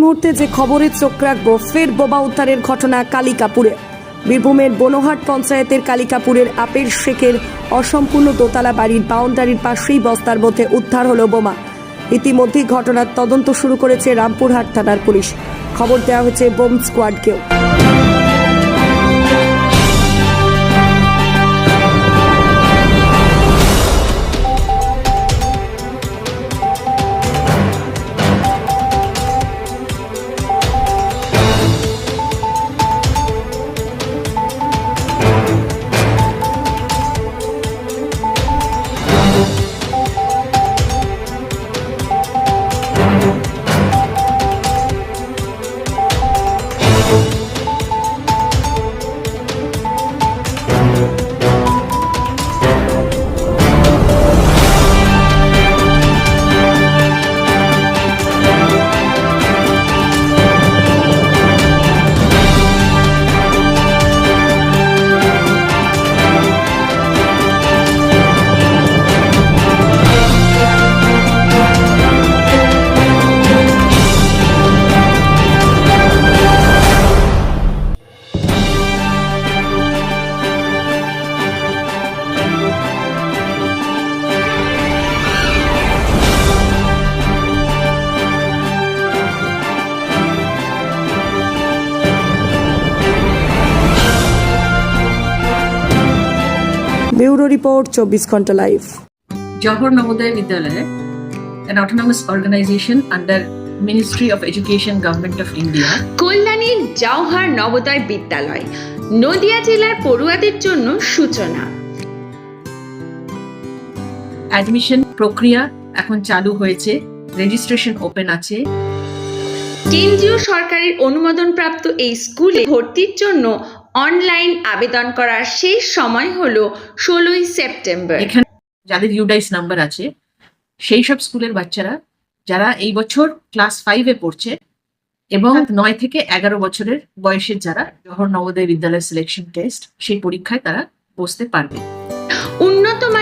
মুহূর্তে যে খবরে চোখ রাখব, ফের বোমা উদ্ধারের ঘটনা কালিকাপুরে। বীরভূমের বনহাট পঞ্চায়েতের কালিকাপুরের আপের শেখের অসম্পূর্ণ দোতলা বাড়ির বাউন্ডারির পাশেই বস্তার মধ্যে উদ্ধার হলো বোমা। ইতিমধ্যেই ঘটনার তদন্ত শুরু করেছে রামপুরহাট থানার পুলিশ। খবর দেওয়া হয়েছে বোম স্কোয়াডকেও। ব্যুরো রিপোর্ট চব্বিশ ঘণ্টা live. Johor Navodaya Vidyalaya, an autonomous organization under Ministry of Education, Government of India, কল্যাণীর জওহার নবোদয় বিদ্যালয় নদিয়া জেলার পড়ুয়াদের জন্য সূচনা। অ্যাডমিশন প্রক্রিয়া এখন চালু হয়েছে রেজিস্ট্রেশন ওপেন আছে। কেন্দ্রীয় সরকারের অনুমোদনপ্রাপ্ত এই স্কুলে ভর্তির জন্য অনলাইন আবেদন করার শেষ সময় হলো ষোলোই সেপ্টেম্বর। এখানে যাদের ইউডাইস নাম্বার আছে সেই সব স্কুলের বাচ্চারা যারা এই বছর ক্লাস ফাইভে পড়ছে এবং নয় থেকে এগারো বছরের বয়সের যারা জহর নবোদয় বিদ্যালয় সিলেকশন টেস্ট সেই পরীক্ষায় তারা বসতে পারবে।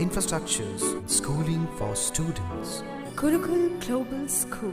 infrastructures, schooling for students. Gurukul Global School.